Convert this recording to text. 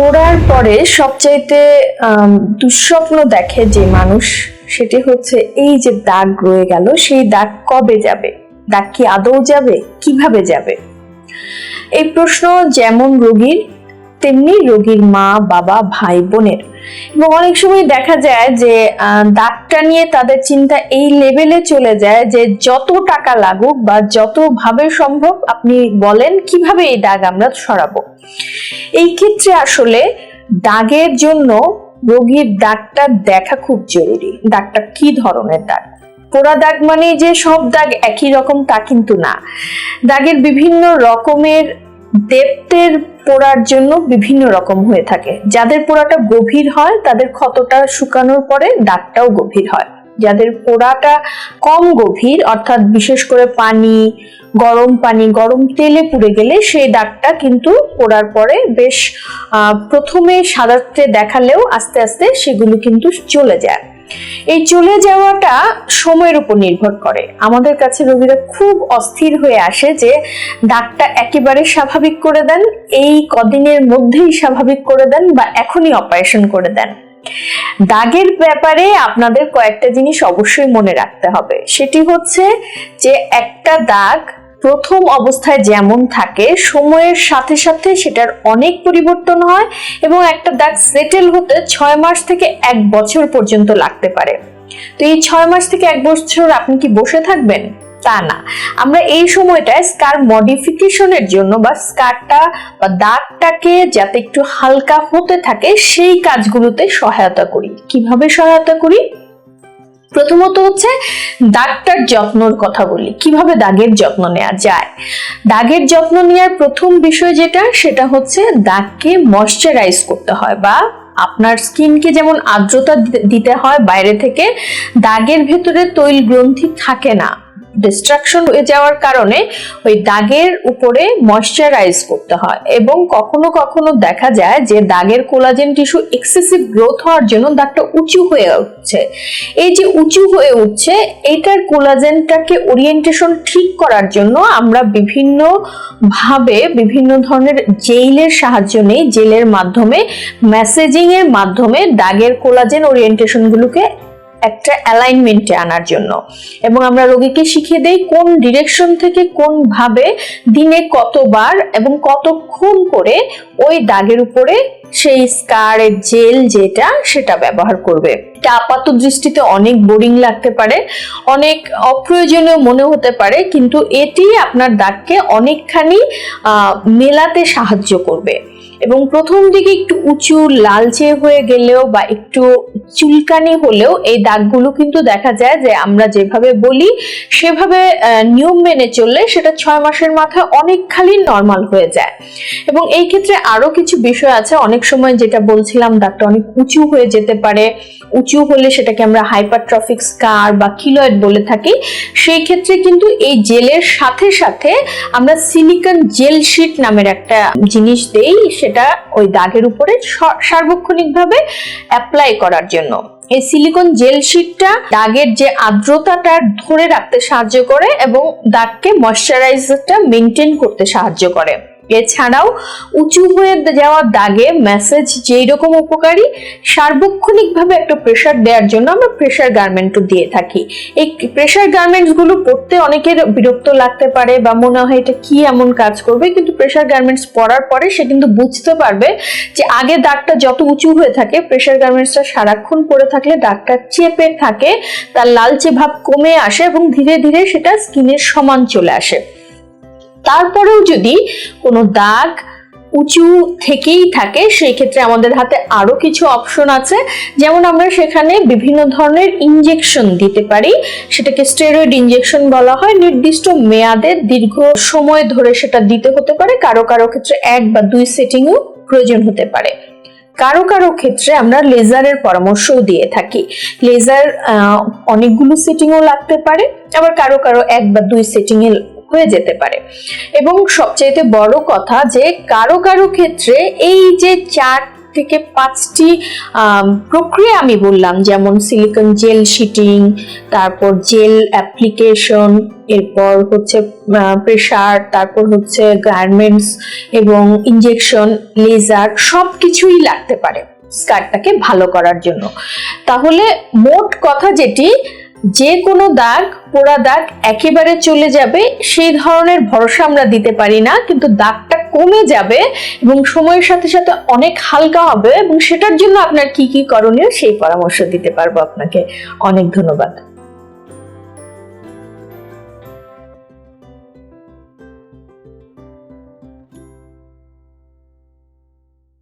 পড়ার পরে সবচাইতে দুঃস্বপ্ন দেখে যে মানুষ, সেটি হচ্ছে এই যে দাগ রয়ে গেল, সেই দাগ কবে যাবে? দাগ কি আদৌ যাবে? কীভাবে যাবে? এই প্রশ্ন যেমন রোগীর তেমনি রোগীর মা, বাবা, ভাই, বোনের। এবং অনেক সময় দেখা যায় যে দাগটা নিয়ে তাদের চিন্তা এই লেভেলে চলে যায় যে, যত টাকা লাগুক বা যত ভাবে সম্ভব আপনি বলেন কীভাবে এই দাগ আমরা সরাবো। এই ক্ষেত্রে আসলে দাগের জন্য রোগীর দাগটা দেখা খুব জরুরি। দাগটা কি ধরনের দাগ? পোড়া দাগ মানে যে সব দাগ একই রকম তা কিন্তু না। দাগের বিভিন্ন রকমের ডেপ্থের পোড়ার জন্য বিভিন্ন রকম হয়ে থাকে। যাদের পোড়াটা গভীর হয়, তাদের ক্ষতটা শুকানোর পরে দাগটাও গভীর হয়। যাদের পোড়াটা কম গভীর, অর্থাৎ বিশেষ করে পানি, গরম পানি, গরম তেলে পুড়ে গেলে সেই দাগটা কিন্তু পোড়ার পরে বেশ প্রথমে সাদাতে দেখালেও আস্তে আস্তে সেগুলো কিন্তু চলে যায়। এই চলে যাওয়াটা সময়ের উপর নির্ভর করে। আমাদের কাছে রোগীরা খুব অস্থির হয়ে আসে যে দাগটা একেবারে স্বাভাবিক করে দেন, এই কদিনের মধ্যেই স্বাভাবিক করে দেন বা এখনই অপারেশন করে দেন। দাগের ব্যাপারে আপনাদের কয়েকটা জিনিস অবশ্যই মনে রাখতে হবে। সেটি হচ্ছে যে একটা দাগ প্রথম অবস্থায় যেমন থাকে, সময়ের সাথে সাথে সেটার অনেক পরিবর্তন হয় এবং একটা দাগ সেটেল হতে ছয় মাস থেকে এক বছর পর্যন্ত লাগতে পারে। তো এই ছয় মাস থেকে এক বছর আপনি কি বসে থাকবেন? তা না। আমরা এই সময়টায় স্কার মডিফিকেশনের জন্য বা স্কারটা বা দাগটাকে যাতে একটু হালকা হতে থাকে, সেই কাজগুলোতে সহায়তা করি। কীভাবে সহায়তা করি? প্রথমত হচ্ছে দাগটার যত্নর কথা বলি। কীভাবে দাগের যত্ন নেওয়া যায়? দাগের যত্ন নেওয়ার প্রথম বিষয় যেটা, সেটা হচ্ছে দাগকে ময়শ্চারাইজ করতে হয় বা আপনার স্কিনকে যেমন আর্দ্রতা দিতে- হয়, বাইরে থেকে দাগের ভেতরে তৈল গ্রন্থি থাকে না। ডিস্ট্রাকশন হয়ে যাওয়ার কারণে ওই দাগের উপরে ময়শ্চারাইজ করতে হয় এবং কখনো কখনো দেখা যায় যে দাগের কোলাজেন টিস্যু এক্সেসিভ গ্রোথ হওয়ার জন্য দাগটা উঁচু হয়ে উঠছে। এই যে উঁচু হয়ে উঠছে, এইটার কোলাজেনটাকে ওরিয়েন্টেশন ঠিক করার জন্য আমরা বিভিন্ন ভাবে বিভিন্ন ধরনের জেইলের সাহায্য নেই জেলের মাধ্যমে মেসেজিং এর মাধ্যমে দাগের কোলাজেন ওরিয়েন্টেশন গুলোকে একটা অ্যালাইনমেন্টে আনার জন্য। এবং আমরা রোগীকে শিখিয়ে দেই কোন ডিরেকশন থেকে কোন ভাবে দিনে কতবার এবং কতক্ষণ করে ওই দাগের উপরে সেই স্কারের জেল যেটা, সেটা ব্যবহার করবে। এটা আপাত দৃষ্টিতে অনেক বোরিং লাগতে পারে, অনেক অপ্রয়োজনীয় মনে হতে পারে, কিন্তু এটি আপনার দাগকে অনেকখানি মেলাতে সাহায্য করবে। এবং প্রথম দিকে একটু উঁচু লালচে হয়ে গেলেও বা একটু চুলকানি হলেও এই দাগগুলো কিন্তু দেখা যায় যে আমরা যেভাবে বলি, সেভাবে নিয়ম মেনে চললে সেটা ছয় মাসের মাথায় অনেকখানি নর্মাল হয়ে যায়। এবং এই ক্ষেত্রে আরও কিছু বিষয় আছে, অনেক সময় যেটা বলছিলাম, দাগটা অনেক উঁচু হয়ে যেতে পারে। উঁচু হলে সেটাকে আমরা হাইপারট্রফিক স্কার বা কিলয়েড বলে থাকি। সেই ক্ষেত্রে কিন্তু এই জেলের সাথে সাথে আমরা সিলিকন জেল শিট নামের একটা জিনিস দেই সেটা ওই দাগের উপরে সার্বক্ষণিকভাবে অ্যাপ্লাই করার জন্য। এই সিলিকন জেল শিটটা দাগের যে আর্দ্রতাটা ধরে রাখতে সাহায্য করে এবং দাগকে ময়শ্চারাইজারটা মেনটেন করতে সাহায্য করে। এছাড়াও উঁচু হয়ে যাওয়া দাগে মেসেজ যেই রকম উপকারী, সার্বক্ষণিকভাবে একটা প্রেসার দেওয়ার জন্য আমরা প্রেসার গার্মেন্টও দিয়ে থাকি। এই প্রেসার গার্মেন্টসগুলো পড়তে অনেকের বিরক্ত লাগতে পারে বা মনে হয় এটা কি এমন কাজ করবে, কিন্তু প্রেসার গার্মেন্টস পরার পরে সে কিন্তু বুঝতে পারবে যে আগে দাগটা যত উঁচু হয়ে থাকে প্রেসার গার্মেন্টসটা সারাক্ষণ পরে থাকলে দাগটা চেপে থাকে, তার লালচে ভাব কমে আসে এবং ধীরে ধীরে সেটা স্কিনের সমান চলে আসে। তারপরেও যদি কোনো দাগ উঁচু থেকেই থাকে সেই ক্ষেত্রে আমাদের হাতে আরও কিছু অপশন আছে। যেমন আমরা সেখানে বিভিন্ন ধরনের ইনজেকশন দিতে পারি। সেটাকে স্টেরয়েড ইনজেকশন বলা হয়। নির্দিষ্ট মেয়াদে দীর্ঘ সময় ধরে সেটা দিতে হতে পারে। কারও কারও ক্ষেত্রে এক বা দুই সেটিংও প্রয়োজন হতে পারে। কারও কারও ক্ষেত্রে আমরা লেজারের পরামর্শও দিয়ে থাকি। লেজার অনেকগুলো সেটিংও লাগতে পারে। আবার কারও কারও এক বা দুই সেটিং এ হয়ে যেতে পারে। এবং সবচেয়ে বড় কথা যে কারও কারও ক্ষেত্রে এই যে চার থেকে পাঁচটি প্রক্রিয়া আমি বললাম, যেমন সিলিকন জেল শিটিং তারপর জেল অ্যাপ্লিকেশন এরপর হচ্ছে প্রেসার তারপর হচ্ছে গার্মেন্টস এবং ইঞ্জেকশন লেজার সব কিছুই লাগতে পারে স্কার্টটাকে ভালো করার জন্য। তাহলে মোট কথা যেটি যে কোনো দাগ, পোড়া দাগ একেবারে চলে যাবে, সেই ধরনের ভরসা আমরা দিতে পারি না, কিন্তু দাগটা কমে যাবে এবং সময়ের সাথে সাথে অনেক হালকা হবে এবং সেটার জন্য আপনার কি কি করণীয় সেই পরামর্শ দিতে পারব আপনাকে। অনেক ধন্যবাদ।